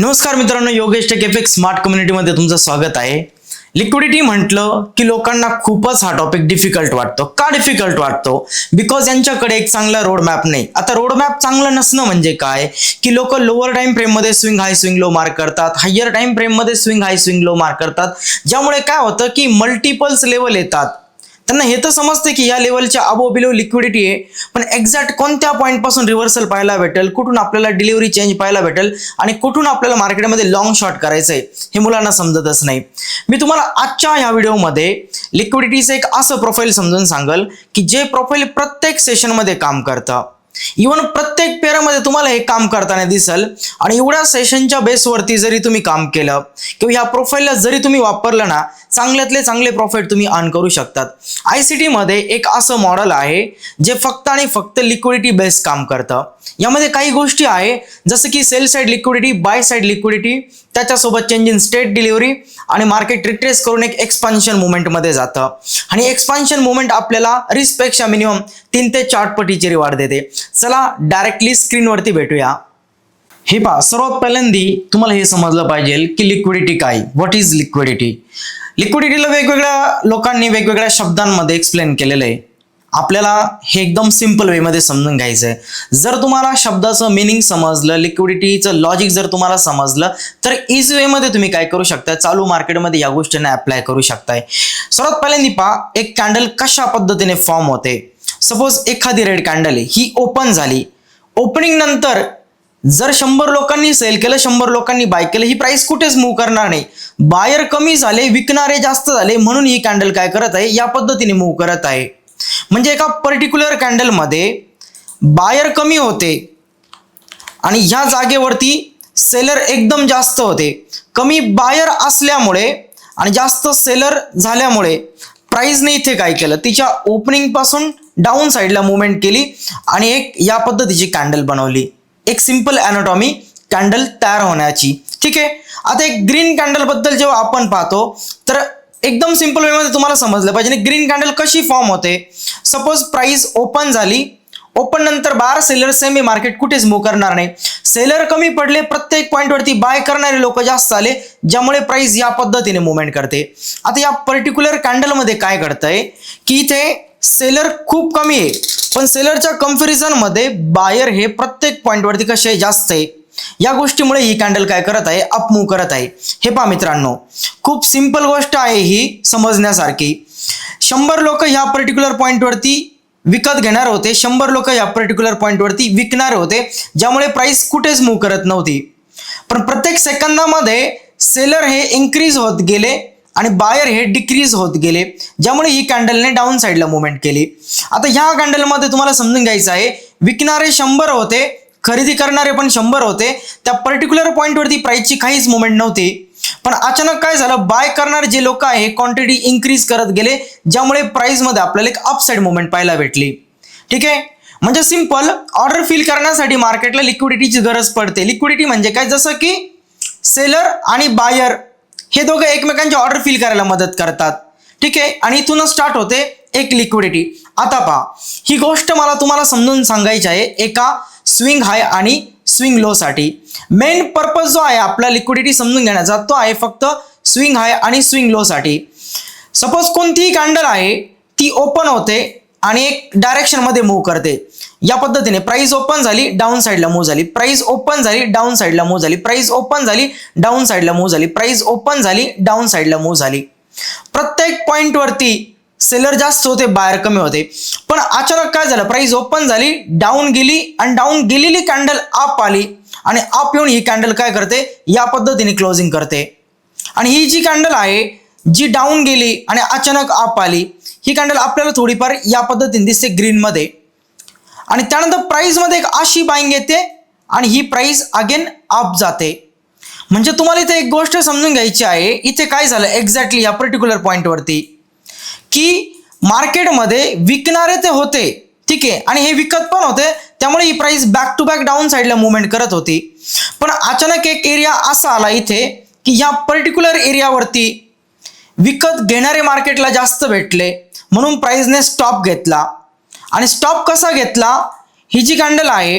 नमस्कार मित्रांनो Yogesh tech effect smart कम्युनिटीमध्ये तुमचं स्वागत आहे. लिक्विडिटी म्हटलं की लोकांना खूपच हा टॉपिक डिफिकल्ट वाटतो. का डिफिकल्ट वाटतो? बिकॉज यांच्याकडे एक चांगला रोड मॅप नाही. आता रोड मॅप चांगलं नसणं म्हणजे काय? की लोक लोअर टाइम फ्रेममध्ये swing high swing low mark करतात हायर टाइम फ्रेममध्ये swing high swing low mark करतात. ज्यामुळे काय होतं की मल्टिपल्स लेवल येतात. त्यांना हे तर समजते की या लेवलच्या अबो बिलो लिक्विडिटी आहे. पण एक्झॅक्ट कोणत्या पॉईंटपासून रिव्हर्सल पाहायला भेटेल? कुठून आपल्याला डिलिव्हरी चेंज पाहायला भेटेल? आणि कुठून आपल्याला मार्केटमध्ये लॉंग शॉर्ट करायचं आहे हे मुलांना समजतच नाही. मी तुम्हाला आजच्या ह्या व्हिडिओमध्ये लिक्विडिटीचं एक असं प्रोफाईल समजून सांगल की जे प्रोफाईल प्रत्येक सेशनमध्ये काम करतं. इवन प्रत्येक पेरामध्ये तुम्हाला हे काम करताना दिसल. आणि एवढ्या सेशनच्या बेसवरती जरी तुम्ही काम केलं किंवा ह्या प्रोफाईलला जरी तुम्ही वापरलं ना चांगल्यातले चांगले प्रॉफिट तुम्ही अर्न करू शकतात. आय सी टीमध्ये एक असं मॉडेल आहे जे फक्त आणि फक्त लिक्विडिटी बेस काम करतं. यामध्ये काही गोष्टी आहे जसं की sell side liquidity buy side liquidity त्याच्यासोबत चेंज इन स्टेट डिलिव्हरी आणि मार्केट रिट्रेस करून एक एक्सपान्शन मुवमेंटमध्ये जातं. आणि एक्सपान्शन मुवमेंट आपल्याला रिस्कपेक्षा मिनिमम तीन ते चार पटीची रिवार्ड देते. चला डायरेक्टली स्क्रीनवरती भेटूया. हे पहा सर्वात पहिल्यांदी तुम्हाला हे समजलं पाहिजे की लिक्विडिटी काय? व्हॉट इज लिक्विडिटी लिक्विडिटीला वेगवेगळ्या लोकांनी वेगवेगळ्या शब्दांमध्ये एक्सप्लेन केलेलं आहे. आपल्याला हे एकदम सिंपल वेमध्ये समजून घ्यायचं आहे जर तुम्हाला शब्दाचं मिनिंग समजलं लिक्विडिटीचं लॉजिक जर तुम्हाला समजलं तर इज वेमध्ये तुम्ही काय करू शकता चालू मार्केटमध्ये या गोष्टींना अप्लाय करू शकताय. सर्वात पहिल्यांदा पहा एक कॅन्डल कशा पद्धतीने फॉर्म होते? सपोज एखादी रेड कॅन्डल ही ओपन झाली. ओपनिंग नंतर जर शंभर लोकांनी सेल केलं शंभर लोकांनी बाय केलं ही प्राइस कुठेच मूव्ह करणार नाही. बायर कमी झाले विकणारे जास्त झाले म्हणून ही कॅन्डल काय करत आहे? या पद्धतीने मूव्ह करत आहे. म्हणजे एका पर्टिक्युलर कॅन्डलमध्ये बायर कमी होते. आणि ह्या जागेवरती सेलर एकदम जास्त होते. कमी बायर असल्यामुळे आणि जास्त सेलर झाल्यामुळे प्राईजने इथे काय केलं? तिच्या ओपनिंगपासून डाऊन साईडला मुवमेंट केली आणि एक या पद्धतीची कॅन्डल बनवली. एक सिंपल अॅनाटॉमी कॅन्डल तयार होण्याची. ठीक आहे? आता एक ग्रीन कॅन्डलबद्दल जेव्हा आपण पाहतो तर एकदम सिंपल वेमध्ये तुम्हाला समजलं पाहिजे. ग्रीन कॅन्डल कशी फॉर्म होते? सपोज प्राइस ओपन झाली ओपन नंतर बार सेलर सेमी मार्केट कुठेच मूव करणार नाही. सेलर कमी पडले प्रत्येक पॉईंटवरती बाय करणारे लोक जास्त आले ज्यामुळे प्राइस या पद्धतीने मुवमेंट करते. आता या पर्टिक्युलर कॅन्डलमध्ये काय घडतंय? की इथे सेलर खूप कमी आहे. पण सेलरच्या कम्पॅरिझनमध्ये बायर हे प्रत्येक पॉईंटवरती कसे जास्त आहे? या गोष्टीमुळे ही कॅन्डल काय करत आहे? अप करत आहे. हे पहा मित्रांनो खूप सिंपल गोष्ट आहे ही समजण्यासारखी. शंभर लोक ह्या पर्टिक्युलर पॉईंटवरती विकत घेणार होते. शंभर लोक या पर्टिक्युलर पॉईंटवरती विकणार होते ज्यामुळे प्राइस कुठेच मूव्ह करत नव्हती. पण प्रत्येक सेकंदामध्ये सेलर हे इन्क्रीज होत गेले आणि बायर हे डिक्रीज होत गेले ज्यामुळे ही कॅन्डलने डाऊन साईडला मुवमेंट केली. आता ह्या कॅन्डलमध्ये तुम्हाला समजून घ्यायचं आहे विकणारे शंभर होते खरेदी करणारे पण शंभर होते. त्या पर्टिक्युलर पॉईंटवरती प्राईसची काहीच मुवमेंट नव्हती. पण अचानक काय झालं? बाय करणारे जे लोक आहे क्वांटिटी इन्क्रीज करत गेले ज्यामुळे प्राईजमध्ये आपल्याला एक अपसाईड मुवमेंट पाहायला भेटली. ठीक आहे? म्हणजे सिंपल ऑर्डर फिल करण्यासाठी मार्केटला लिक्विडिटीची गरज पडते. लिक्विडिटी म्हणजे काय? जसं की सेलर आणि बायर हे दोघं एकमेकांची ऑर्डर फिल करायला मदत करतात. ठीक आहे? आणि इथूनच स्टार्ट होते एक लिक्विडिटी आता पहा ही गोष्ट मला तुम्हाला समजून सांगायची आहे. एका स्विंग हाय आणि स्विंग लो साठी. मेन पर्पज जो आहे आपला लिक्विडिटी समजून घेण्याचा तो आहे फक्त स्विंग हाय आणि स्विंग लो साठी. सपोज कोणतीही कॅन्डल आहे ती ओपन होते आणि एक डायरेक्शनमध्ये मूव्ह करते. या पद्धतीने प्राइस ओपन झाली डाऊन साईडला मूव्ह झाली. प्राइस ओपन झाली डाऊन साईडला मूव्ह झाली. प्राइस ओपन झाली डाऊन साईडला मूव्ह झाली. प्राइस ओपन झाली डाऊन साईडला मूव्ह झाली. प्रत्येक पॉईंटवरती सेलर जास्त होते बाहेर कमी होते. पण अचानक काय झालं? प्राइस ओपन झाली डाऊन गेली आणि डाऊन गेलेली कॅन्डल अप आली. आणि अप येऊन ही कॅन्डल काय करते? या पद्धतीने क्लोजिंग करते. आणि ही जी कॅन्डल आहे जी डाऊन गेली आणि अचानक अप आली ही कॅन्डल आपल्याला थोडीफार या पद्धतीने दिसते ग्रीनमध्ये आणि त्यानंतर प्राईजमध्ये एक अशी बाईंग येते आणि ही प्राईज अगेन अप जाते. म्हणजे तुम्हाला इथे एक गोष्ट समजून घ्यायची आहे इथे काय झालं एक्झॅक्टली या पर्टिक्युलर पॉईंटवरती की मार्केटमध्ये विकणारे ते होते. ठीक? आहे आणि हे विकत पण होते. त्यामुळे ही price back to back down साईडला मुवमेंट करत होती. पण अचानक एक एरिया असा आला इथे की ह्या पर्टिक्युलर एरियावरती विकत घेणारे मार्केटला जास्त भेटले. म्हणून प्राईजने स्टॉप घेतला. आणि स्टॉप कसा घेतला? ही जी कॅन्डल आहे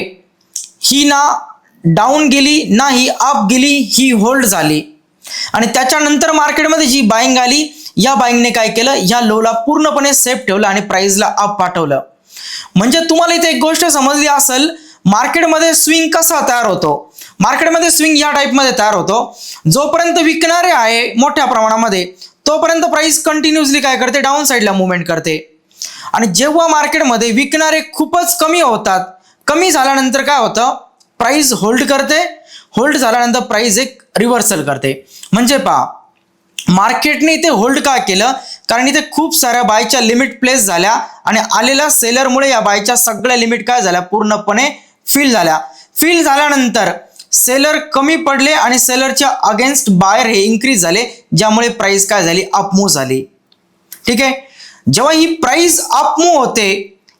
ही ना डाऊन गेली ना ही अप गेली ही होल्ड झाली. आणि त्याच्यानंतर मार्केटमध्ये जी बाईंग आली या बाईंगने काय केलं? या लोला पूर्णपणे सेफ ठेवलं आणि प्राइसला अप पाठवलं. म्हणजे तुम्हाला इथे एक गोष्ट समजली असेल मार्केटमध्ये स्विंग कसा तयार होतो? मार्केटमध्ये स्विंग या टाईपमध्ये तयार होतो. जोपर्यंत विकणारे आहे मोठ्या प्रमाणामध्ये तोपर्यंत प्राइस कंटिन्युअसली काय करते? डाऊन साईडला मुवमेंट करते. आणि जेव्हा मार्केटमध्ये विकणारे खूपच कमी होतात कमी झाल्यानंतर काय होतं? प्राइस होल्ड करते. होल्ड झाल्यानंतर प्राइस एक रिव्हर्सल करते. म्हणजे पहा मार्केटने इथे होल्ड का केलं? कारण इथे खूप साऱ्या बायच्या लिमिट प्लेस झाल्या आणि आलेल्या सेलरमुळे या बायच्या सगळ्या लिमिट काय झाल्या? पूर्णपणे फिल झाल्या. फिल झाल्यानंतर सेलर कमी पडले आणि सेलरच्या अगेन्स्ट बायर हे इन्क्रीज झाले ज्यामुळे प्राइस काय झाली? अपमूव झाली. ठीक आहे? जेव्हा ही प्राइस अपमूव होते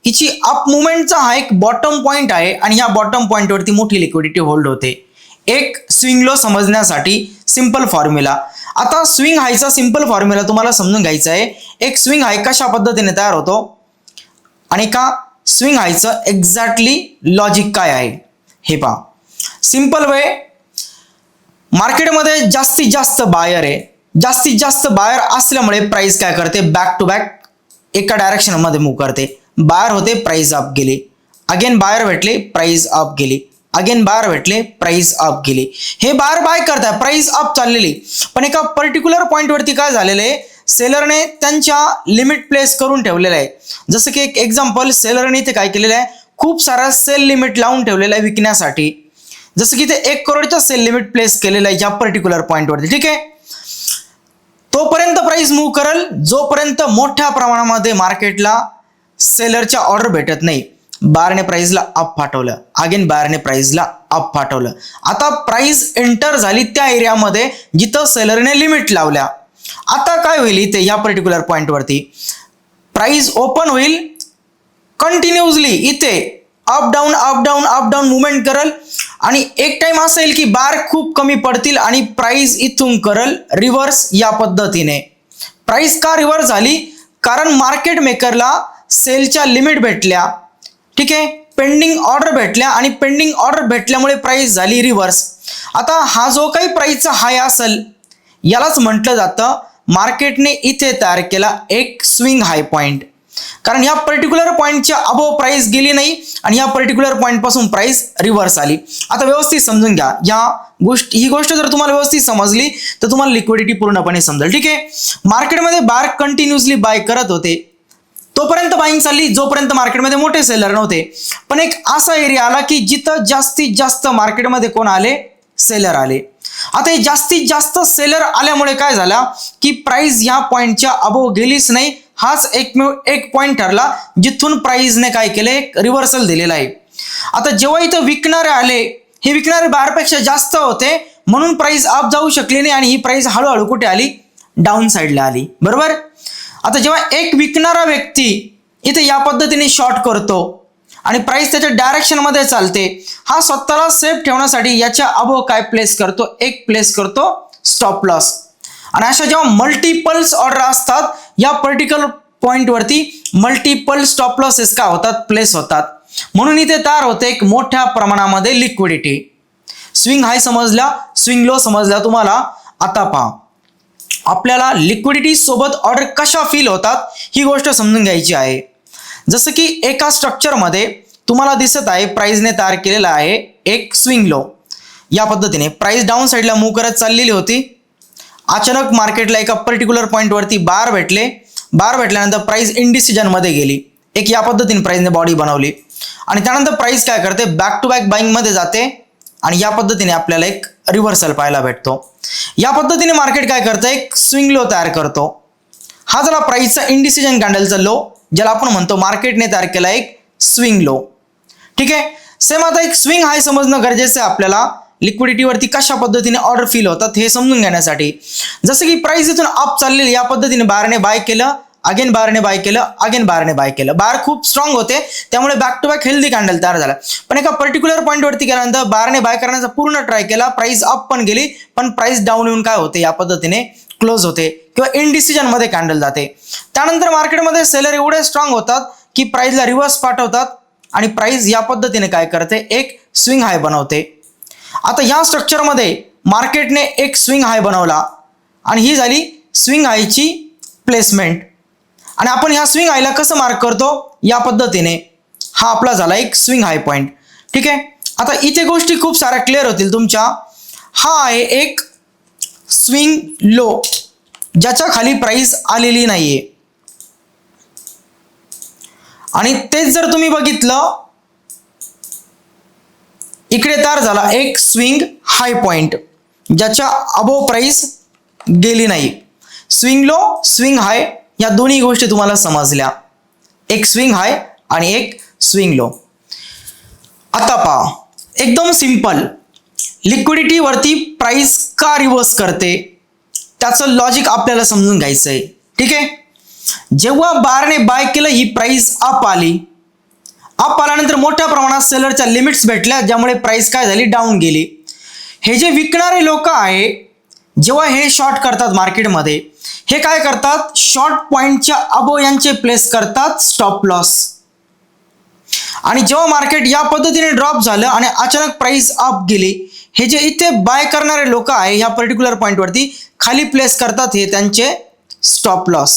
हिची अप मुवमेंटचा हा एक बॉटम पॉईंट आहे आणि या बॉटम पॉईंटवरती मोठी लिक्विडिटी होल्ड होते. एक स्विंग लो समजण्यासाठी सिंपल फॉर्म्युला आता स्विंग हायचा सिंपल फॉर्म्युला तुम्हाला समजून घ्यायचा आहे. एक स्विंग हाय कशा पद्धतीने तयार होतो? आणि का? स्विंग हायचं एक्झॅक्टली लॉजिक काय आहे? हे पहा. सिंपल वे मार्केटमध्ये जास्तीत जास्त बायर आहे. जास्तीत जास्त बायर असल्यामुळे प्राइस काय करते? बॅक टू बॅक एका डायरेक्शनमध्ये मूव्ह करते. बायर होते प्राइस अप गेली. अगेन बायर भेटले प्राइस अप गेली. अगेन बार भेटले प्राइस अप गेले. हे बार बाय करताय प्राइस अप चाललेली. पण एका पर्टिक्युलर पॉईंटवरती काय झालेलं आहे? सेलरने त्यांच्या लिमिट प्लेस करून ठेवलेलं आहे. जसं की एक एक्झाम्पल सेलरने इथे काय केलेलं आहे? खूप सारा सेल लिमिट लावून ठेवलेलं आहे विकण्यासाठी. जसं की ते एक करोडच्या सेल लिमिट प्लेस केलेलं आहे या पर्टिक्युलर पॉईंटवरती ठीक आहे? तोपर्यंत प्राइस मूव्ह करल जोपर्यंत मोठ्या प्रमाणामध्ये मार्केटला सेलरच्या ऑर्डर भेटत नाही. बारने प्राईजला अप पाठवलं. अगेन बारने प्राईजला अप पाठवलं. आता प्राईज एंटर झाली त्या एरियामध्ये जिथं सेलरने लिमिट लावल्या. आता काय होईल इथे या पर्टिक्युलर पॉईंटवरती प्राईज ओपन होईल. कंटिन्युअसली इथे up down up down up down movement करल. आणि एक टाइम असं येईल की बार खूप कमी पडतील आणि प्राईज इथून करल रिव्हर्स या पद्धतीने. प्राईज का रिव्हर्स झाली? कारण मार्केट मेकरला सेलच्या लिमिट भेटल्या. ठीक आहे? पेंडिंग ऑर्डर भेटल्या आणि पेंडिंग ऑर्डर भेटल्यामुळे प्राईस झाली रिव्हर्स आता हा जो काही प्राईसचा हाय असेल यालाच म्हटलं जातं मार्केटने इथे तयार केला एक स्विंग हाय पॉईंट कारण या पर्टिक्युलर पॉईंटच्या अबो प्राइस गेली नाही आणि या पर्टिक्युलर पॉईंटपासून प्राइस रिव्हर्स आली. आता व्यवस्थित समजून घ्या. या गोष्ट ही गोष्ट जर तुम्हाला व्यवस्थित समजली तर तुम्हाला लिक्विडिटी पूर्णपणे समजेल. ठीक आहे? मार्केटमध्ये बार कंटिन्युअसली बाय करत होते. तोपर्यंत बाईंग चालली जोपर्यंत मार्केटमध्ये मोठे सेलर नव्हते. पण एक असा एरिया आला की जिथं जास्तीत जास्त मार्केटमध्ये कोण आले? सेलर आले. आता हे जास्तीत जास्त सेलर आल्यामुळे काय झाला? की प्राइस या पॉईंटच्या अबोव गेलीच नाही. हाच एकमेव एक पॉईंट ठरला जिथून प्राइसने काय केलं? एक रिव्हर्सल दिलेला आहे. आता जेव्हा इथं विकणारे आले हे विकणारे बाहेरपेक्षा जास्त होते म्हणून प्राइस अप जाऊ शकली नाही आणि ही प्राइस हळूहळू कुठे आली? डाऊन साईडला आली. बरोबर? आता जेव्हा एक विकणारा व्यक्ती इथे या पद्धतीने शॉर्ट करतो आणि प्राइस त्याच्या डायरेक्शनमध्ये चालते हा स्वतःला सेफ ठेवण्यासाठी याच्या अबो काय प्लेस करतो? एक प्लेस करतो स्टॉप लॉस आणि अशा जेव्हा मल्टिपल्स ऑर्डर असतात या पर्टिक्युलर पॉईंटवरती मल्टिपल स्टॉप लॉसेस का होतात? प्लेस होतात. म्हणून इथे तयार होते एक मोठ्या प्रमाणामध्ये लिक्विडिटी स्विंग हाय समजला स्विंग लो समजला तुम्हाला. आता पहा. आपल्याला लिक्विडिटी सोबत ऑर्डर कशा फील होतात ही गोष्ट समजून घ्यायची आहे. जसं की एका स्ट्रक्चरमध्ये तुम्हाला दिसत आहे प्राइजने तयार केलेला आहे एक स्विंग लो या पद्धतीने प्राइस डाऊन साईडला मूव्ह करत चाललेली होती. अचानक मार्केटला एका पर्टिक्युलर पॉईंटवरती बार भेटले. बार भेटल्यानंतर प्राइस इनडिसिजनमध्ये गेली. एक या पद्धतीने प्राइजने बॉडी बनवली. आणि त्यानंतर प्राइस काय करते? बॅक टू बॅक बाईंगमध्ये जाते. आणि या पद्धतीने आपल्याला एक रिव्हर्सल पाहायला भेटतो. या पद्धतीने मार्केट काय करतं एक स्विंग लो तयार करतो. हा झाला प्राईसचा इंडिसिजन कॅन्डलचा लो ज्याला आपण म्हणतो मार्केटने तयार केला एक स्विंग लो ठीक आहे? सेम आता एक स्विंग हाय समजणं गरजेचं आहे आपल्याला. लिक्विडिटीवरती कशा पद्धतीने ऑर्डर फील होतात हे समजून घेण्यासाठी. जसं की प्राइस इथून अप चाललेली या पद्धतीने बारने बाय केलं अगेन बारने बाय केलं अगेन बारने बाय केलं. बार खूप स्ट्रॉंग होते त्यामुळे back to back healthy candle तयार झाला. पण एका पर्टिक्युलर पॉईंटवरती गेल्यानंतर बारने बाय करण्याचा पूर्ण ट्राय केला प्राइस अप पण गेली पण प्राइस डाऊन येऊन काय होते या पद्धतीने क्लोज होते किंवा इनडिसिजनमध्ये कॅन्डल जाते. त्यानंतर मार्केटमध्ये सेलर एवढे स्ट्रॉंग होतात की प्राइसला रिव्हर्स पाठवतात आणि प्राइस या पद्धतीने काय करते एक स्विंग हाय बनवते. आता या स्ट्रक्चरमध्ये मार्केटने एक स्विंग हाय बनवला आणि ही झाली स्विंग हायची प्लेसमेंट आणि आपण ह्या स्विंग हायला कसं मार्क करतो? या पद्धतीने. हा आपला झाला एक स्विंग हाय पॉईंट ठीक आहे? आता इथे गोष्टी खूप साऱ्या क्लिअर होतील तुमच्या. हा आहे एक स्विंग लो ज्याच्या खाली प्राइस आलेली नाहीये. आणि तेच जर तुम्ही बघितलं इकडे तार झाला एक स्विंग हाय पॉइंट ज्याच्या अबो प्राइस गेली नाही. स्विंग लो स्विंग हाय या दोन्ही गोष्टी तुम्हाला समजल्या. एक स्विंग हाय आणि एक स्विंग लो आता पहा एकदम सिंपल लिक्विडिटीवरती प्राईस का रिव्हर्स करते? त्याचं लॉजिक आपल्याला समजून घ्यायचं आहे ठीक आहे? जेव्हा बारने बाय केलं ही प्राईस अप आली. अप आल्यानंतर मोठ्या प्रमाणात सेलरच्या लिमिट्स भेटल्या ज्यामुळे प्राइस काय झाली? डाऊन गेली. हे जे विकणारे लोक आहे जेव्हा हे शॉर्ट करतात मार्केटमध्ये हे काय करतात? शॉर्ट पॉईंटच्या अबो यांचे प्लेस करतात स्टॉप लॉस आणि जेव्हा मार्केट या पद्धतीने ड्रॉप झालं आणि अचानक प्राइस अप गेली हे जे इथे बाय करणारे लोक आहे ह्या पर्टिक्युलर पॉईंटवरती खाली प्लेस करतात हे त्यांचे स्टॉप लॉस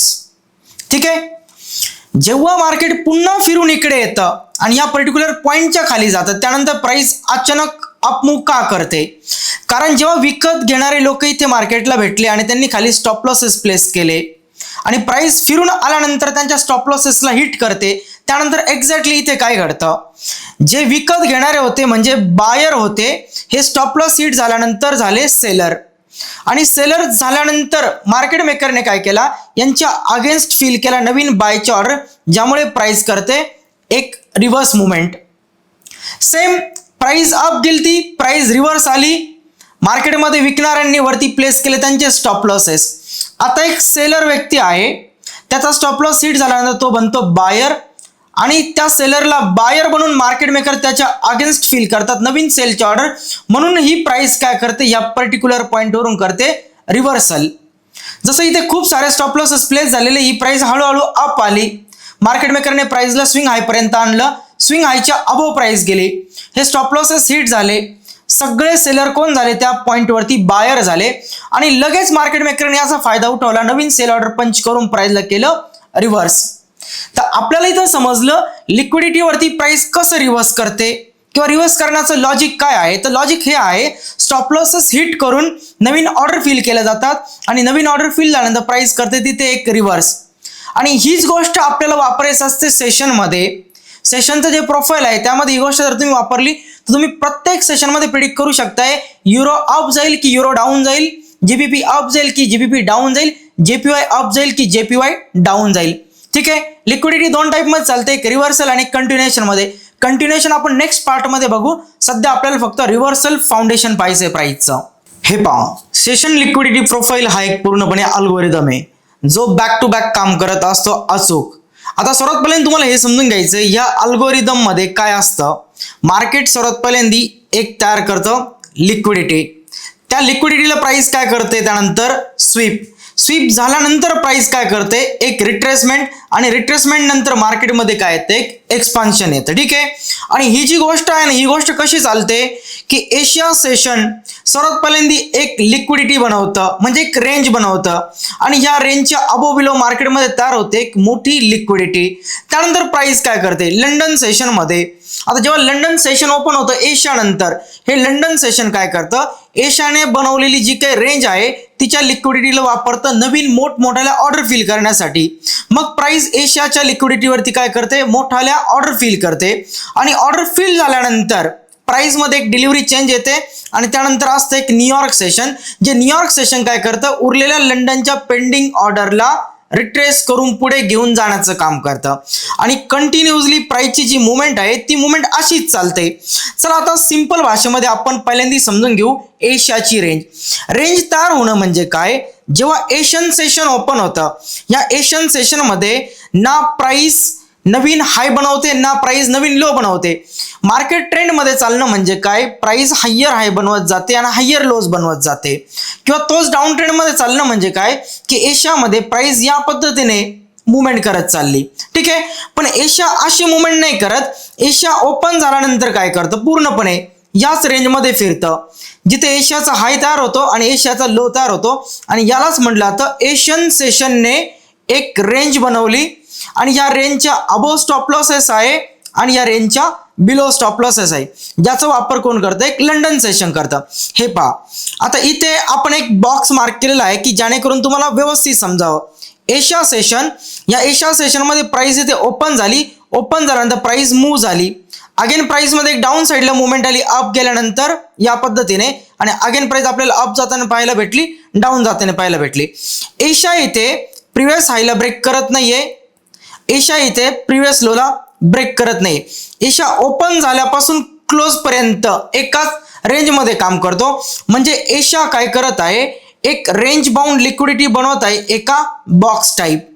ठीक आहे? जेव्हा मार्केट पुन्हा फिरून इकडे येतं आणि या पर्टिक्युलर पॉईंटच्या खाली जातं त्यानंतर प्राइस अचानक अपमूव का करते? कारण जेव्हा विकत घेणारे लोक इथे मार्केटला भेटले आणि त्यांनी खाली स्टॉप लॉसेस प्लेस केले आणि प्राइस फिरून आल्यानंतर त्यांच्या स्टॉप लॉसेसला हिट करते त्यानंतर एक्झॅक्टली इथे काय घडतं? जे विकत घेणारे होते म्हणजे बायर होते हे स्टॉप लॉस हिट झाल्यानंतर झाले सेलर आणि सेलर झाल्यानंतर मार्केट मेकरने काय केला? यांच्या अगेन्स्ट फील केला नवीन बायची ऑर्डर ज्यामुळे प्राइस करते एक reverse movement same price up गेली ती प्राईज रिव्हर्स आली. मार्केटमध्ये विकणाऱ्यांनी वरती प्लेस केले त्यांचे स्टॉप लॉसेस आता एक सेलर व्यक्ती आहे. त्याचा स्टॉप लॉस हिट झाल्यानंतर तो बनतो बायर आणि त्या सेलरला बायर बनून मार्केट मेकर त्याच्या अगेन्स्ट फील करतात. नवीन सेलची ऑर्डर म्हणून ही प्राइस काय करते? या पर्टिक्युलर पॉईंटवरून करते रिव्हर्सल जसं इथे खूप सारे स्टॉप लॉसेस प्लेस झालेले ही प्राइस हळूहळू अप आली. मार्केट मेकरने प्राइसला स्विंग हायपर्यंत आणलं. स्विंग हायच्या अबो प्राइस गेली. हे स्टॉप लॉसेस हिट झाले. सगळे सेलर कोण झाले? त्या पॉईंटवरती बायर झाले. आणि लगेच मार्केट मेकरने याचा फायदा उठवला. नवीन सेल ऑर्डर पंच करून प्राईजला केलं रिव्हर्स तर आपल्याला इथं समजलं लिक्विडिटीवरती प्राइस कसं रिव्हर्स करते? किंवा रिव्हर्स करण्याचं लॉजिक काय आहे? तर लॉजिक हे आहे स्टॉप लॉसेस हिट करून नवीन ऑर्डर फिल केल्या जातात. आणि नवीन ऑर्डर फिल झाल्यानंतर प्राइस करते तिथे एक रिव्हर्स आणि हीच गोष्ट आपल्याला वापरायचं असते सेशनमध्ये सेशनचं जे प्रोफाईल आहे त्यामध्ये ही गोष्ट जर तुम्ही वापरली तर तुम्ही प्रत्येक सेशनमध्ये प्रिडिक्ट करू शकताय युरो अप जाईल की युरो डाऊन जाईल जीबीपी अप जाईल की जीबीपी डाऊन जाईल जेपीवाय अप जाईल की जेपीवाय डाऊन जाईल. ठीक आहे? लिक्विडिटी दोन टाईपमध्ये चालते एक रिव्हर्सल आणि कंटिन्युएशनमध्ये. कंटिन्युएशन आपण नेक्स्ट पार्टमध्ये बघू. सध्या आपल्याला फक्त रिव्हर्सल फाउंडेशन पाहिजे प्राईजचं हे पहा सेशन लिक्विडिटी प्रोफाईल हा एक पूर्णपणे अल्गोरिदम आहे. जो बॅक टू बॅक काम करत असतो अचूक. आता सर्वात पहिल्यांदा तुम्हाला हे समजून घ्यायचं या अल्गोरिदममध्ये काय असतं? मार्केट सर्वात पहिल्यांदी एक तयार करतं लिक्विडिटी त्या लिक्विडिटीला प्राइस काय करते त्यानंतर स्वीप स्वीप झाल्यानंतर प्राइस काय करते एक रिट्रेसमेंट आणि रिट्रेसमेंट नंतर मार्केटमध्ये काय येते एक एक्सपान्शन येतं ठीक आहे? आणि ही जी गोष्ट आहे ना ही गोष्ट कशी चालते? की एशिया सेशन सर्वात पहिल्यांदी एक लिक्विडिटी बनवतं म्हणजे एक रेंज बनवतं. आणि या रेंजच्या अबो बिलो मार्केटमध्ये तयार होते एक मोठी लिक्विडिटी त्यानंतर प्राइस काय करते? लंडन सेशनमध्ये आता जेव्हा लंडन सेशन ओपन होतं एशिया नंतर हे लंडन सेशन काय करतं? एशियाने बनवलेली जी काही रेंज आहे तिच्या लिक्विडिटीला वापरतं नवीन मोठमोठ्याला ऑर्डर फिल करण्यासाठी. मग प्राइस एशियाच्या लिक्विडिटीवरती काय करते? मोठाल्या ऑर्डर फिल करते. आणि ऑर्डर फिल झाल्यानंतर प्राइसमध्ये एक डिलिव्हरी चेंज येते. आणि त्यानंतर असतं एक न्यूयॉर्क सेशन जे न्यूयॉर्क सेशन काय करतं? उरलेल्या लंडनच्या पेंडिंग ऑर्डरला रिट्रेस करून पुढे घेऊन जाण्याचं काम करतं. आणि कंटिन्युअसली प्राईसची जी मुवमेंट आहे ती मुवमेंट अशीच चालते. चला आता सिंपल भाषेमध्ये आपण पहिल्यांदा समजून घेऊ एशियाची रेंज रेंज तयार होणं म्हणजे काय? जेव्हा एशियन सेशन ओपन होतं या एशियन सेशनमध्ये ना प्राईस नवीन हाय बनवते ना प्राईस नवीन लो बनवते. मार्केट ट्रेंडमध्ये चालणं म्हणजे काय? प्राईस हायर हाय बनवत जाते आणि हायर लोज बनवत जाते. किंवा तोच डाऊन ट्रेंडमध्ये चालणं म्हणजे काय? की एशियामध्ये प्राईस या पद्धतीने मुवमेंट करत चालली. ठीक आहे? पण एशिया अशी मुवमेंट नाही करत. एशिया ओपन झाल्यानंतर काय करतं? पूर्णपणे याच रेंजमध्ये फिरतं. जिथे एशियाचा हाय तयार होतो आणि एशियाचा लो तयार होतो. आणि यालाच म्हटलं जातं एशियन सेशनने एक रेंज बनवली. आणि या रेंजच्या अबो स्टॉप लॉसेस आहे आणि या रेंजच्या बिलो स्टॉप लॉसेस आहे. ज्याचा वापर कोण करतं? एक लंडन सेशन करतं. हे पहा. आता इथे आपण एक बॉक्स मार्क केलेला आहे की जेणेकरून तुम्हाला व्यवस्थित समजावं. एशिया सेशन या एशिया सेशनमध्ये प्राइस इथे ओपन झाली. ओपन झाल्यानंतर प्राइस मूव्ह झाली. अगेन प्राइसमध्ये एक डाऊन साईडला मुवमेंट आली अप गेल्यानंतर या पद्धतीने आणि अगेन प्राइस आपल्याला अप जाताना पाहायला भेटली डाऊन जाताना पाहायला भेटली. एशिया इथे प्रिव्हियस हायला ब्रेक करत नाहीये. एशिया इथे प्रिव्हियस लोला ब्रेक करत नाही एशिया ओपन झाल्यापासून क्लोज पर्यंत एकाच रेंजमध्ये काम करतो. म्हणजे एशिया काय करत आहे? एक रेंज बाउंड लिक्विडिटी बनवत आहे एका बॉक्स टाईप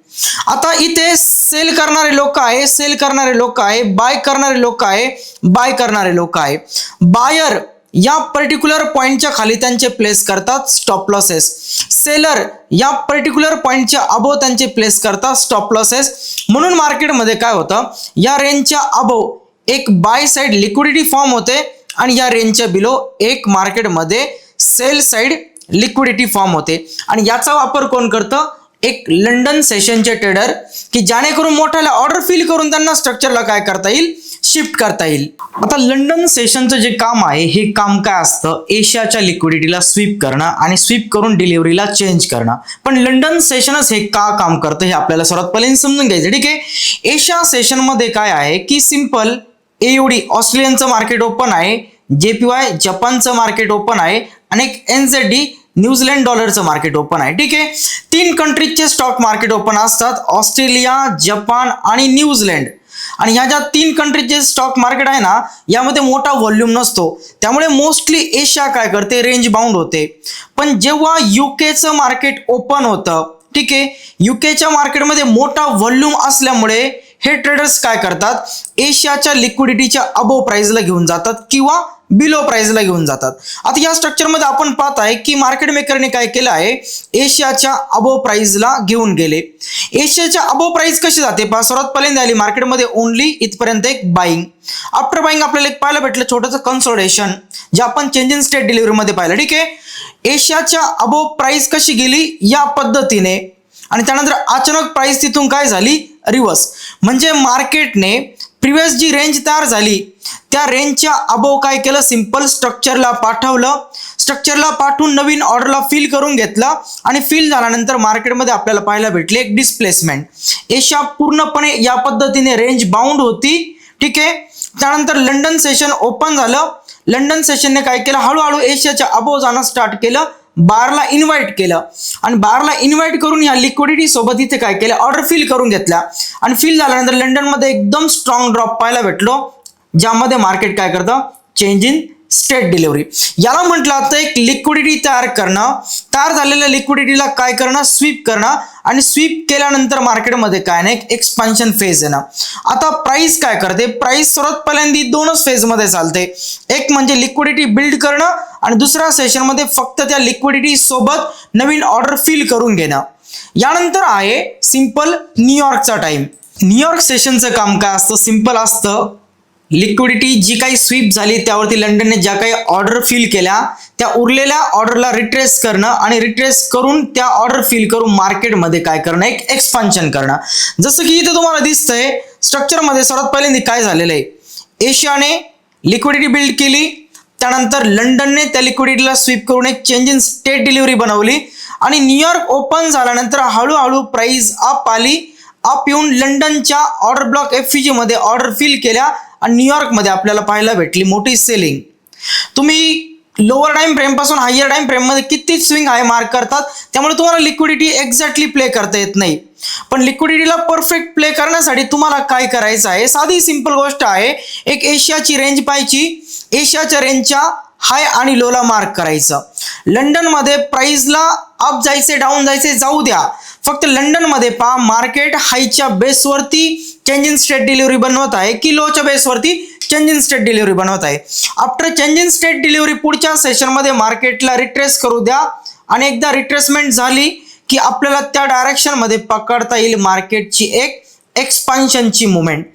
आता इथे सेल करणारे लोक आहे सेल करणारे लोक आहे बाय करणारे लोक आहे बाय करणारे लोक आहे. बायर या पर्टिक्युलर पॉईंटच्या खाली त्यांचे प्लेस करतात स्टॉप लॉसेस सेलर या पर्टिक्युलर पॉईंटच्या अबो त्यांचे प्लेस करतात स्टॉप लॉसेस म्हणून मार्केटमध्ये काय होतं? या रेंजच्या अबो एक बाय साईड लिक्विडिटी फॉर्म होते आणि या रेंजच्या बिलो एक मार्केटमध्ये सेल साईड लिक्विडिटी फॉर्म होते. आणि याचा वापर कोण करतं? एक लंडन सेशनचे ट्रेडर की जेणेकरून मोठ्याला ऑर्डर फिल करून त्यांना स्ट्रक्चरला काय करता येईल? शिफ्ट करता येईल. आता लंडन सेशनचं जे काम आहे हे काम काय असतं? एशियाच्या लिक्विडिटीला स्वीप करणं आणि स्वीप करून डिलिव्हरीला चेंज करणं. पण लंडन सेशनच हे का काम करतं हे आपल्याला सर्वात पहिले समजून घ्यायचं. ठीक आहे? एशिया सेशनमध्ये काय आहे की सिंपल एवढी ऑस्ट्रेलियनचं मार्केट ओपन आहे जेपीवाय जपानचं मार्केट ओपन आहे आणि एक N Z D New Zealand डॉलरचं market open आहे. ठीक आहे? तीन कंट्रीजचे स्टॉक मार्केट ओपन असतात. ऑस्ट्रेलिया जपान आणि न्यूझीलंड. आणि ह्या ज्या तीन कंट्रीचे स्टॉक मार्केट आहे ना यामध्ये मोठा व्हॉल्यूम नसतो. त्यामुळे मोस्टली एशिया काय करते? रेंज बाउंड होते. पण जेव्हा युकेचं मार्केट ओपन होतं ठीक आहे? युकेच्या मार्केटमध्ये मोठा व्हॉल्यूम असल्यामुळे हे ट्रेडर्स काय करतात? एशियाच्या लिक्विडिटीच्या अबो प्राइसला घेऊन जातात किंवा बिलो प्राइसला घेऊन जातात. आता या स्ट्रक्चरमध्ये आपण पाहत आहे की मार्केट मेकरने काय केलं आहे? एशियाच्या अबो प्राइसला घेऊन गेले. एशियाच्या अबो प्राइस कशी जाते? पहा सर्वात पहिल्यांदा आली मार्केटमध्ये ओनली इथपर्यंत एक बाईंग आफ्टर बाईंग आपल्याला एक पाहायला भेटलं छोटंसं कन्सोल्टेशन जे आपण चेंज इन स्टेट डिलिव्हरीमध्ये पाहिलं. ठीक आहे? एशियाच्या अबो प्राइस कशी गेली? या पद्धतीने. आणि त्यानंतर अचानक प्राइस तिथून काय झाली? रिवर्स म्हणजे मार्केटने प्रिव्हियस जी रेंज तयार झाली त्या रेंजच्या अबोव काय केलं? सिंपल स्ट्रक्चरला पाठवलं. स्ट्रक्चरला पाठवून नवीन ऑर्डरला फिल करून घेतलं आणि फिल झाल्यानंतर मार्केटमध्ये आपल्याला पाहायला भेटले एक डिस्प्लेसमेंट एशिया पूर्णपणे या पद्धतीने रेंज बाउंड होती. ठीक आहे? त्यानंतर लंडन सेशन ओपन झालं. लंडन सेशनने काय केलं? हळूहळू एशियाच्या अबोव जाणं स्टार्ट केलं. बारला इन्व्हाइट केलं. आणि बारला इन्व्हाइट करून या लिक्विडिटी सोबत इथे काय केलं? ऑर्डर फिल करून घेतल्या. आणि फिल झाल्यानंतर लंडनमध्ये एकदम स्ट्रॉंग ड्रॉप पाहायला भेटलो. ज्यामध्ये मार्केट काय करतं? चेंज इन स्टेट डिलिव्हरी याला म्हटलं जातं एक लिक्विडिटी तयार करणं. तयार झालेल्या लिक्विडिटीला काय करणं? स्वीप करणं. आणि स्वीप केल्यानंतर मार्केटमध्ये काय नाही? एक्सपान्शन फेज येणं. आता प्राइस काय करते? प्राइस सर्वात पहिल्यांदा दोनच फेजमध्ये चालते. एक म्हणजे लिक्विडिटी बिल्ड करणं आणि दुसऱ्या सेशनमध्ये फक्त त्या लिक्विडिटी सोबत नवीन ऑर्डर फिल करून घेणं. यानंतर आहे सिंपल न्यूयॉर्कचा टाइम न्यूयॉर्क सेशनचं काम काय असतं? सिंपल असतं. लिक्विडिटी जी काही स्वीप झाली त्यावरती लंडनने ज्या काही ऑर्डर फिल केल्या त्या उरलेल्या ऑर्डरला रिट्रेस करणं आणि रिट्रेस करून त्या ऑर्डर फिल करून मार्केटमध्ये काय करणं एक एक्सपान्शन करणं. जसं की इथे तुम्हाला दिसतंय स्ट्रक्चरमध्ये सर्वात पहिल्यांदा काय झालेलं आहे? एशियाने लिक्विडिटी बिल्ड केली त्यानंतर लंडनने त्या लिक्विडिटीला स्वीप करून एक चेंज इन स्टेट डिलिव्हरी बनवली आणि न्यूयॉर्क ओपन झाल्यानंतर हळूहळू प्राइस अप आली. अप येऊन लंडनच्या ऑर्डर ब्लॉक एफमध्ये ऑर्डर फिल केल्या आणि न्यूयॉर्कमध्ये आपल्याला पाहायला भेटली मोठी सेलिंग तुम्ही लोअर टाईम फ्रेमपासून हायर टाईम फ्रेममध्ये किती स्विंग आहे मार्क करतात त्यामुळे तुम्हाला लिक्विडिटी एक्झॅक्टली प्ले करता येत नाही. पण लिक्विडिटीला परफेक्ट प्ले करण्यासाठी तुम्हाला काय करायचं आहे? साधी सिंपल गोष्ट आहे एक एशियाची रेंज पाहायची. एशियाच्या रेंजच्या हाय आणि लोला मार्क करायचं. लंडनमध्ये प्राईजला अप जायचे डाऊन जायचे जाऊ द्या. फक्त लंडनमध्ये पहा मार्केट हायच्या बेसवरती चेंज इन स्टेट डिलिव्हरी बनवत आहे. की लोच्या बेसवरती चेंज इन स्टेट डिलिव्हरी बनवत आहे. After change in state delivery पुढच्या सेशनमध्ये मार्केटला रिट्रेस करू द्या. आणि एकदा रिट्रेसमेंट झाली की आपल्याला त्या डायरेक्शनमध्ये पकडता येईल मार्केटची एक एक्सपान्शनची मुवमेंट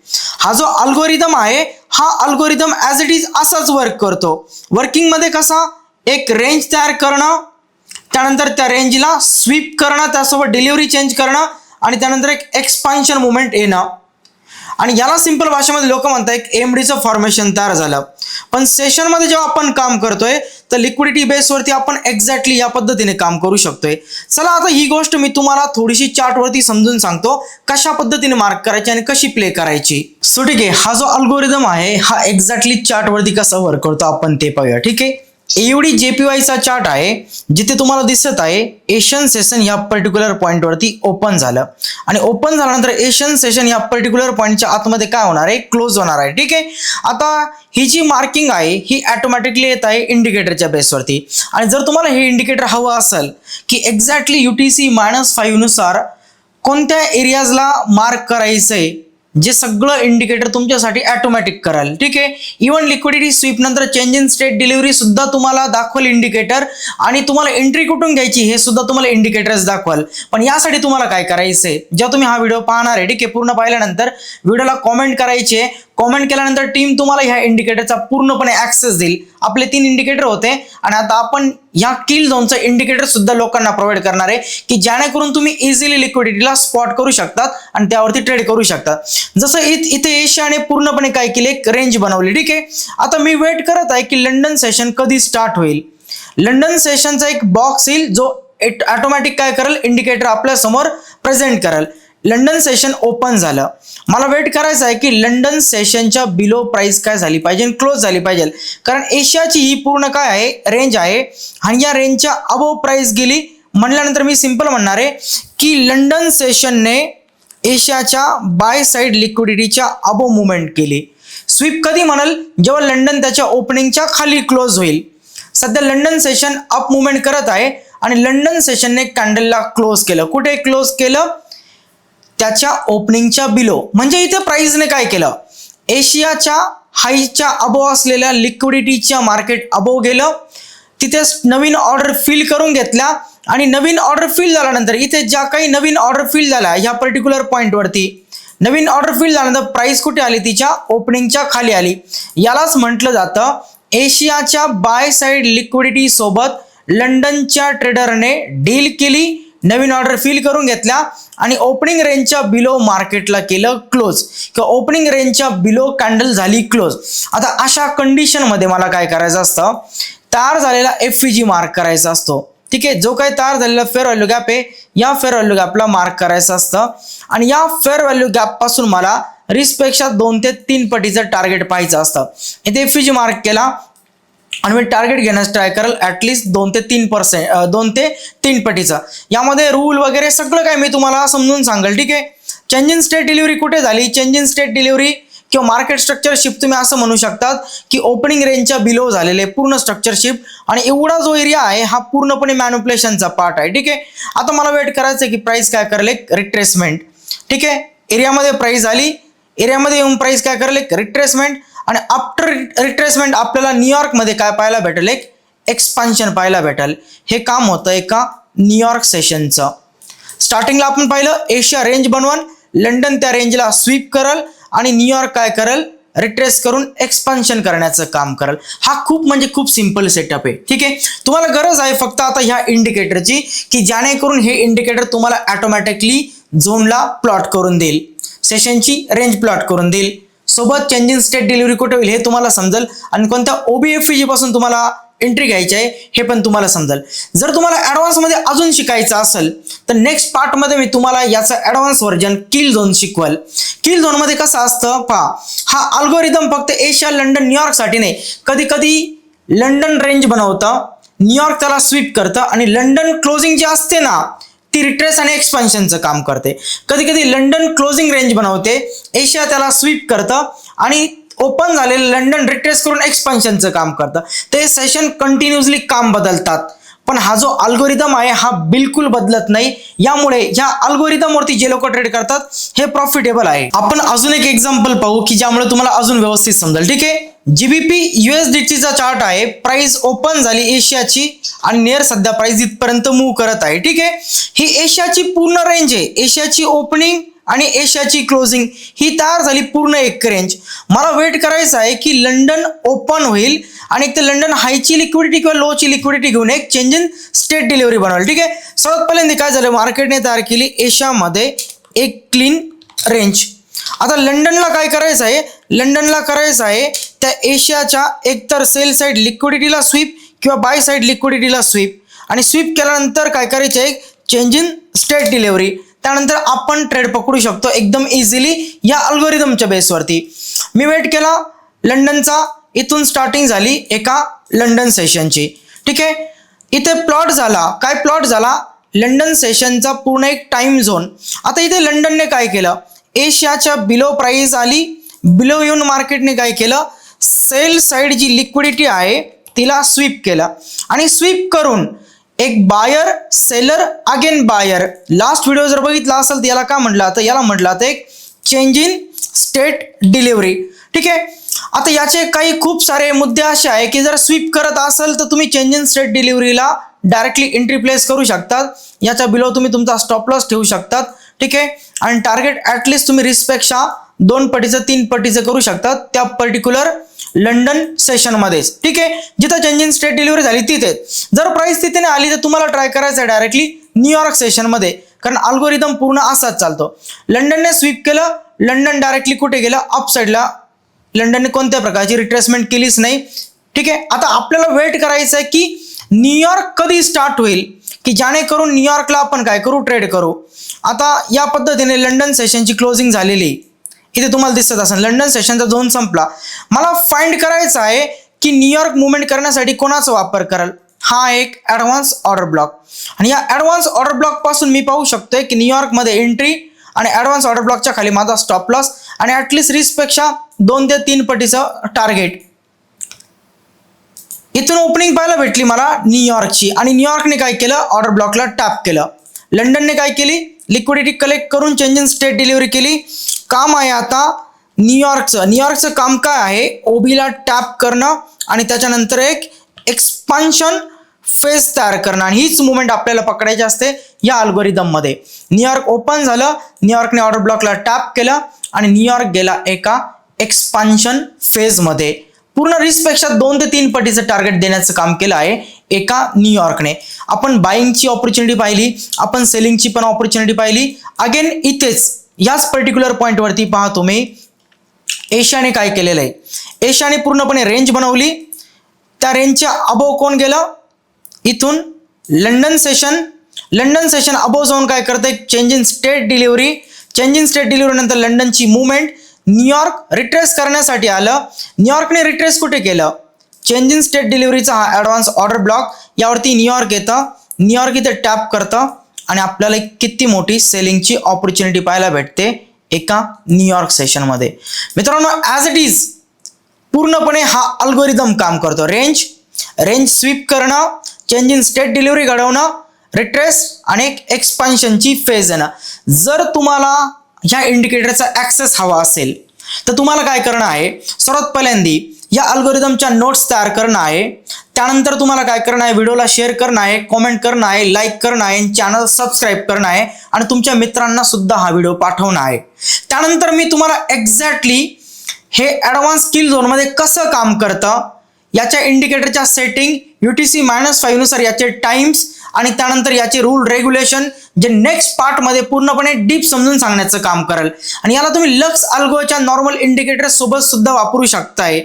हा जो अल्गोरिदम आहे हा अल्गोरिदम ॲज इट इज असाच वर्क करतो. वर्किंगमध्ये कसा? एक रेंज तयार करणं त्यानंतर त्या रेंजला स्वीप करणं त्यासोबत डिलिव्हरी चेंज करणं आणि त्यानंतर एक एक्सपान्शन मुवमेंट येणं. आणि याला सिंपल भाषेमध्ये लोक म्हणतात एक एमडीचं फॉर्मेशन तयार झालं. पण सेशनमध्ये जेव्हा आपण काम करतोय तर लिक्विडिटी बेसवरती आपण एक्झॅक्टली या पद्धतीने काम करू शकतोय. चला आता ही गोष्ट मी तुम्हाला थोडीशी चार्टवरती समजून सांगतो कशा पद्धतीने मार्क करायची आणि कशी प्ले करायची. सो ठीक आहे हा जो अल्गोरिदम आहे हा एक्झॅक्टली चार्टवरती कसा वर्क करतो आपण ते पाहूया ठीक आहे? एवढी जेपीवायचा चार्ट आहे जिथे तुम्हाला दिसत आहे एशियन सेशन या पर्टिक्युलर पॉईंटवरती ओपन झालं. आणि ओपन झाल्यानंतर एशियन सेशन या पर्टिक्युलर पॉईंटच्या आतमध्ये काय होणार आहे? क्लोज होणार आहे. ठीक आहे? आता ही जी मार्किंग आहे ही ऑटोमॅटिकली येत आहे इंडिकेटरच्या बेसवरती आणि जर तुम्हाला हे इंडिकेटर हवं असेल की exactly U T C minus फाईव्हनुसार कोणत्या एरियाजला मार्क करायचं आहे जे सगळं इंडिकेटर तुमच्यासाठी ॲटोमॅटिक कराल. ठीक आहे? इव्हन लिक्विडिटी स्वीप नंतर चेंज इन स्टेट डिलिव्हरी सुद्धा तुम्हाला दाखवल इंडिकेटर आणि तुम्हाला एंट्री कुठून घ्यायची हे सुद्धा तुम्हाला इंडिकेटर्स दाखवाल. पण यासाठी तुम्हाला काय करायचं आहे जेव्हा तुम्ही हा व्हिडिओ पाहणार आहे ठीक आहे? पूर्ण पाहिल्यानंतर व्हिडिओला कॉमेंट करायचे. कॉमेंट केल्यानंतर टीम तुम्हाला ह्या इंडिकेटरचा पूर्णपणे ऍक्सेस देईल. आपले तीन इंडिकेटर होते. आणि आता आपण या किल झोनचं इंडिकेटर सुद्धा लोकांना प्रोव्हाइड करणार आहे की जेणेकरून तुम्ही इझिली लिक्विडिटीला स्पॉट करू शकतात आणि त्यावरती ट्रेड करू शकतात. जसं इत इथे एशियाने पूर्णपणे काय केले? एक रेंज बनवली. ठीक आहे? आता मी वेट करत आहे की लंडन सेशन कधी स्टार्ट होईल? लंडन सेशनचा एक बॉक्स येईल जो ऑटोमॅटिक काय करेल? इंडिकेटर आपल्यासमोर प्रेझेंट करेल. लंडन सेशन ओपन झालं. मला वेट करायचं आहे की लंडन सेशनच्या बिलो प्राइस काय झाली पाहिजे क्लोज झाली पाहिजे. कारण एशियाची ही पूर्ण काय आहे? रेंज आहे. आणि या रेंजच्या अबो प्राइस गेली. म्हणल्यानंतर मी सिंपल म्हणणार आहे की लंडन सेशनने एशियाच्या बाय साईड लिक्विडिटीच्या अबो मुवमेंट केली. स्वीप कधी म्हणाल? जेव्हा लंडन त्याच्या ओपनिंगच्या खाली क्लोज होईल. सध्या लंडन सेशन अप मुवमेंट करत आहे. आणि लंडन सेशनने कॅन्डलला क्लोज केलं. कुठे क्लोज केलं? त्याच्या ओपनिंगच्या बिलो म्हणजे इथे प्राईजने काय केलं? एशियाच्या हाईच्या अबो असलेल्या लिक्विडिटीच्या मार्केट अबो गेलं. तिथे नवीन ऑर्डर फिल करून घेतल्या आणि नवीन ऑर्डर फिल झाल्यानंतर इथे ज्या काही नवीन ऑर्डर फिल झाल्या ह्या पर्टिक्युलर पॉईंटवरती नवीन ऑर्डर फिल झाल्यानंतर प्राईस कुठे आली? तिच्या ओपनिंगच्या खाली आली. यालाच म्हटलं जातं एशियाच्या बाय साईड लिक्विडिटी सोबत लंडनच्या ट्रेडरने डील केली. नवीन ऑर्डर फिल करून घेतल्या आणि ओपनिंग रेंजच्या बिलो मार्केटला केलं क्लोज किंवा ओपनिंग रेंजच्या बिलो कॅन्डल झाली क्लोज आता अशा कंडिशनमध्ये मला काय करायचं असतं? तयार झालेला एफ जी मार्क करायचा असतो. ठीक आहे? जो काही तयार झालेला फेअर व्हॅल्यू गॅप आहे या फेअर व्हॅल्यू गॅपला मार्क करायचं असतं. आणि या फेअर व्हॅल्यू गॅपपासून मला रिस्कपेक्षा दोन ते तीन पटीचं टार्गेट पाहायचं असतं. इथे एफ जी मार्क केला. आणि मी टार्गेट घेण्यास ट्राय करेल ॲटलिस्ट दोन ते तीन पर्सेंट दोन ते तीन पटीचं. यामध्ये रूल वगैरे सगळं काय मी तुम्हाला समजून सांगेल ठीक आहे? चेंज इन स्टेट डिलिव्हरी कुठे झाली? चेंज इन स्टेट डिलिव्हरी किंवा मार्केट स्ट्रक्चर शिफ्ट तुम्ही असं म्हणू शकतात की ओपनिंग रेंजच्या बिलो झालेले पूर्ण स्ट्रक्चर शिफ्ट आणि एवढा जो एरिया आहे हा पूर्णपणे मॅन्युप्लेशनचा पार्ट आहे ठीक आहे? आता मला वेट करायचं आहे की प्राईस काय करेल एक रिट्रेसमेंट ठीक आहे? एरियामध्ये प्राईस आली एरियामध्ये येऊन प्राईस काय करले एक रिट्रेसमेंट आणि आफ्टर रिट्रेसमेंट आपल्याला न्यूयॉर्कमध्ये काय पाहायला भेटेल? एक एक्सपान्शन पाहायला भेटेल. हे काम होतं एका न्यूयॉर्क सेशनचं स्टार्टिंगला आपण पाहिलं एशिया रेंज बनवन लंडन त्या रेंजला स्वीप करल आणि न्यूयॉर्क काय करल? रिट्रेस करून एक्सपान्शन करण्याचं काम करल. हा खूप म्हणजे खूप सिंपल सेटअप आहे. ठीक आहे? तुम्हाला गरज आहे फक्त आता ह्या इंडिकेटरची की जेणेकरून हे इंडिकेटर तुम्हाला ॲटोमॅटिकली झोनला प्लॉट करून देईल. सेशनची रेंज प्लॉट करून देईल. सोबत चेंज इन स्टेट डिलिव्हरी कुठे होईल हे तुम्हाला समजेल. आणि कोणत्या ओबीएफजी पासून तुम्हाला एंट्री घ्यायची आहे हे पण तुम्हाला समजेल. जर तुम्हाला ॲडव्हान्समध्ये अजून शिकायचं असेल तर नेक्स्ट पार्टमध्ये मी तुम्हाला याचं ॲडव्हान्स व्हर्जन किल झोन शिकवल. किल झोनमध्ये कसं असतं पहा. हा अल्गोरिदम फक्त एशिया लंडन न्यूयॉर्कसाठी नाही. कधी कधी लंडन रेंज बनवतं न्यूयॉर्क त्याला स्वीप करतं आणि लंडन क्लोजिंग जे असते ना ती रिट्रेस आणि एक्सपान्शनचं काम करते. कधी कधी लंडन क्लोजिंग रेंज बनवते. एशिया त्याला स्वीप करतं आणि ओपन झालेलं लंडन रिट्रेस करून एक्सपान्शनचं काम करतं. ते सेशन कंटिन्युअसली काम बदलतात. पण हा जो अल्गोरिदम आहे हा बिलकुल बदलत नाही. यामुळे ह्या अल्गोरिदमवरती जे लोक ट्रेड करतात हे प्रॉफिटेबल आहे. आपण अजून एक एक्झाम्पल पाहू की ज्यामुळे तुम्हाला अजून व्यवस्थित समजेल. ठीक आहे? जीबीपी युएसडीटीचा चार्ट आहे. प्राइस ओपन झाली एशियाची आणि नियर सध्या प्राइस इथपर्यंत मूव्ह करत आहे. ठीक आहे? ही एशियाची पूर्ण रेंज आहे. एशियाची ओपनिंग आणि एशियाची क्लोजिंग ही तयार झाली पूर्ण एक रेंज मला वेट करायचं आहे की लंडन ओपन होईल आणि एक ते लंडन हायची लिक्विडिटी किंवा लोची लिक्विडिटी घेऊन एक चेंज इन स्टेट डिलिव्हरी बनवेल. ठीक आहे? सर्वात पहिल्यांदा काय झालं? मार्केटने तयार केली एशियामध्ये एक क्लीन रेंज आता लंडनला काय करायचं आहे? लंडनला करायचं आहे त्या एशियाच्या एकतर सेल साईड लिक्विडिटीला स्वीप किंवा बाय साईड लिक्विडिटीला स्वीप. आणि स्वीप केल्यानंतर काय करायचं आहे चेंज इन स्टेट डिलिव्हरी त्यानंतर आपण ट्रेड पकडू शकतो एकदम इझिली या अल्गोरिदमच्या बेसवरती मी वेट केला लंडनचा इथून स्टार्टिंग झाली एका लंडन सेशनची ठीक आहे? इथे प्लॉट झाला. काय प्लॉट झाला? लंडन सेशनचा पूर्ण एक टाइम झोन आता इथे लंडनने काय केलं? एशियाच्या बिलो प्राईस आली बिलो येऊन मार्केटने काय केलं? सेल साईड जी लिक्विडिटी आहे तिला स्वीप केलं. आणि स्वीप करून एक buyer seller again buyer last video जर बघितला असेल तर याला का म्हटलं तर याला म्हटलं तर एक चेंज इन स्टेट डिलिव्हरी ठीक आहे? आता याचे काही खूप सारे मुद्दे असे आहे की जर स्वीप करत असेल तर तुम्ही चेंज इन स्टेट डिलिव्हरीला डायरेक्टली एंट्री प्लेस करू शकतात. याच्या बिलो तुम्ही तुमचा स्टॉप लॉस ठेवू शकतात. ठीक आहे? आणि टार्गेट ॲटलिस्ट तुम्ही रिस्पेक्षा दोन पटीचं तीन पटीचं करू शकतात त्या पर्टिक्युलर लंडन सेशनमध्येच ठीक आहे? जिथं चेंज स्टेट डिलिव्हरी झाली तिथे. जर प्राईस तिथे नाही आली तर तुम्हाला ट्राय करायचं आहे डायरेक्टली न्यूयॉर्क सेशनमध्ये कारण अल्गोरिदम पूर्ण असाच चालतो. लंडनने स्वीप केलं लंडन डायरेक्टली कुठे गेलं? अपसाईडला लंडनने कोणत्या प्रकारची रिट्रेसमेंट केलीच नाही. ठीक आहे? आता आपल्याला वेट करायचं आहे की न्यूयॉर्क कधी स्टार्ट होईल? की जेणेकरून न्यूयॉर्कला आपण काय करू? ट्रेड करू. आता या पद्धतीने लंडन सेशनची क्लोजिंग झालेली. इथे तुम्हाला दिसत असेल. लंडन सेशनचा झोन संपला. मला फाइंड करायचं आहे की न्यूयॉर्क मुवमेंट करण्यासाठी कोणाचा वापर कराल? हा एक ॲडव्हान्स ऑर्डर ब्लॉक आणि या ॲडव्हान्स ऑर्डर ब्लॉकपासून मी पाहू शकतोय की न्यूयॉर्कमध्ये एंट्री आणि ॲडव्हान्स ऑर्डर ब्लॉकच्या खाली माझा स्टॉप लॉस आणि ॲटलिस्ट रिस्कपेक्षा दोन ते तीन पटीचं टार्गेट इथून ओपनिंग पाहायला भेटली मला न्यूयॉर्कची आणि न्यूयॉर्कने काय केलं? ऑर्डर ब्लॉकला टॅप केलं. लंडनने काय केली? लिक्विडिटी कलेक्ट करून चेंज इन स्टेट डिलिव्हरी केली. काम आहे आता न्यूयॉर्कचं न्यूयॉर्कचं काम काय आहे? ओबीला टॅप करणं आणि त्याच्यानंतर एक एक्सपान्शन फेज तयार करणं. आणि हीच मुवमेंट आपल्याला पकडायची असते या अल्गोरिदममध्ये न्यूयॉर्क ओपन झालं. न्यूयॉर्कने ऑर्डर ब्लॉकला टॅप केलं आणि न्यूयॉर्क गेला एका एक्सपान्शन फेजमध्ये पूर्ण रिस्कपेक्षा दोन ते तीन पटीचं टार्गेट देण्याचं काम केलं आहे एका न्यूयॉर्कने आपण बाईंगची ऑपॉर्च्युनिटी पाहिली. आपण सेलिंगची पण ऑपॉर्च्युनिटी पाहिली. अगेन इथेच याच पर्टिक्युलर पॉईंटवरती पहा तुम्ही. एशियाने काय केलेलं आहे? एशियाने पूर्णपणे रेंज बनवली. त्या रेंजच्या अबोव कोण गेलं? इथून London session London session above जाऊन काय करतं change in state delivery change in state delivery नंतर लंडनची मुवमेंट न्यूयॉर्क रिट्रेस करण्यासाठी आलं. न्यूयॉर्कने रिट्रेस कुठे केलं? चेंज इन स्टेट डिलिव्हरीचा हा ॲडव्हान्स ऑर्डर ब्लॉक यावरती न्यूयॉर्क येतं. न्यूयॉर्क इथे टॅप करतं. आणि आपल्याला एक किती मोठी सेलिंगची ऑपॉर्च्युनिटी पाहायला भेटते एका न्यूयॉर्क सेशनमध्ये मित्रांनो ॲज इट इज पूर्णपणे हा अल्गोरिदम काम करतो. रेंज रेंज स्वीप करणं चेंज इन स्टेट डिलिव्हरी घडवणं रिट्रेस आणि एक एक्सपान्शनची फेज येणं. जर तुम्हाला ह्या इंडिकेटरचा ॲक्सेस हवा असेल तर तुम्हाला काय करणं आहे? सर्वात पहिल्यांदी या अल्गोरिदमच्या नोट्स तयार करणं आहे. त्यानंतर तुम्हाला काय करणं आहे? व्हिडिओला शेअर करणं आहे कॉमेंट करणं आहे लाईक करणं आहे चॅनल सबस्क्राईब करणं आहे. आणि तुमच्या मित्रांना सुद्धा हा व्हिडिओ पाठवणं आहे. त्यानंतर मी तुम्हाला एक्झॅक्टली हे ॲडव्हान्स स्किल झोनमध्ये कसं काम करतं याच्या इंडिकेटरच्या setting U T C minus फाईव्हनुसार याचे टाइम्स आणि त्यानंतर याचे रूल रेग्युलेशन जे नेक्स्ट पार्टमध्ये पूर्णपणे डीप समजून सांगण्याचं काम करेल. आणि याला तुम्ही लक्स अल्गोच्या नॉर्मल इंडिकेटर सोबत सुद्धा वापरू शकताय.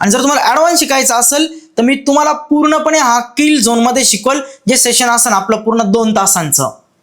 आणि जर तुम्हाला ॲडव्हान्स शिकायचं असेल तर मी तुम्हाला पूर्णपणे हा किल झोनमध्ये शिकवल जे सेशन असेल आपलं पूर्ण दोन तासांचं.